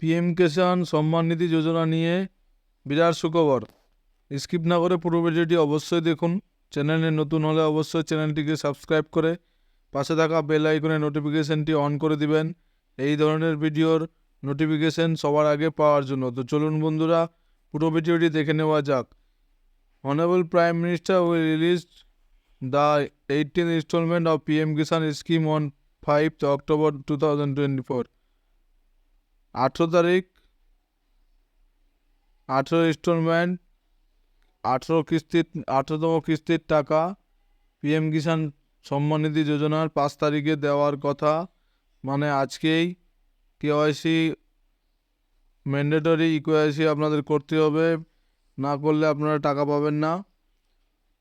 PM Kisan Samman Nidhi যোজনা নিয়ে বিরাট সুখবর। Skip না করে পুরো ভিডিওটি অবশ্যই দেখুন। চ্যানেলে নতুন হলে অবশ্যই চ্যানেলটিকে সাবস্ক্রাইব করে পাশে থাকা বেল আইকনে নোটিফিকেশনটি অন করে দিবেন। এই ধরনের ভিডিওর নোটিফিকেশন সবার আগে পাওয়ার জন্য। তো চলুন বন্ধুরা, পুরো ভিডিওটি দেখে নেওয়া যাক। Honourable prime minister will release the eighteen instalment of PM Kisan scheme on five October two thousand twenty four আঠেরো তারিখ, আঠেরো ইনস্টলমেন্ট আঠেরো কিস্তির, আঠেরোতম কিস্তির টাকা, পিএম কিষাণ সম্মান নিধি যোজনার পাঁচ তারিখে দেওয়ার কথা। মানে আজকেই কেওয়াইসি ম্যান্ডেটরি ইকোয়াইসি আপনাদের করতে হবে। না করলে আপনারা টাকা পাবেন না।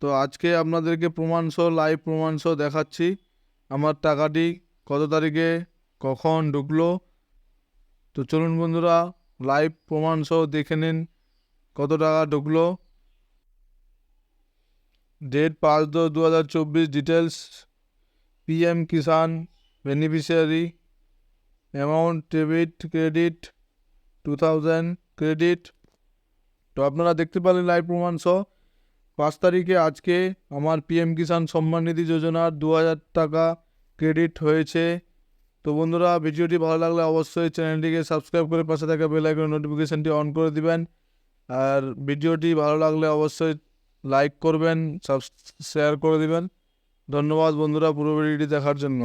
তো আজকে আপনাদেরকে প্রমাণসহ লাইভ প্রমাণসহ দেখাচ্ছি। আমার টাকাটি কত তারিখে, কখন ঢুকলো তো চলুন বন্ধুরা লাইভ প্রমাণ সহ দেখে নিন কত টাকা ঢুকলো। ডেট পাঁচ দশ দু হাজার চব্বিশ details PM Kisan beneficiary amount debit credit two thousand credit তো আপনারা দেখতে পেলেন লাইভ প্রমাণ সহ পাঁচ তারিখে আজকে আমার পিএম কিষাণ সম্মান নিধি যোজনার দু হাজার টাকা ক্রেডিট হয়েছে। তো বন্ধুরা, ভিডিওটি ভালো লাগলে অবশ্যই চ্যানেলটিকে সাবস্ক্রাইব করে পাশে থাকা বেল আইকনের নোটিফিকেশনটি অন করে দিবেন। আর ভিডিওটি ভালো লাগলে অবশ্যই লাইক করবেন সাব শেয়ার করে দিবেন। ধন্যবাদ বন্ধুরা পুরো ভিডিওটি দেখার জন্য।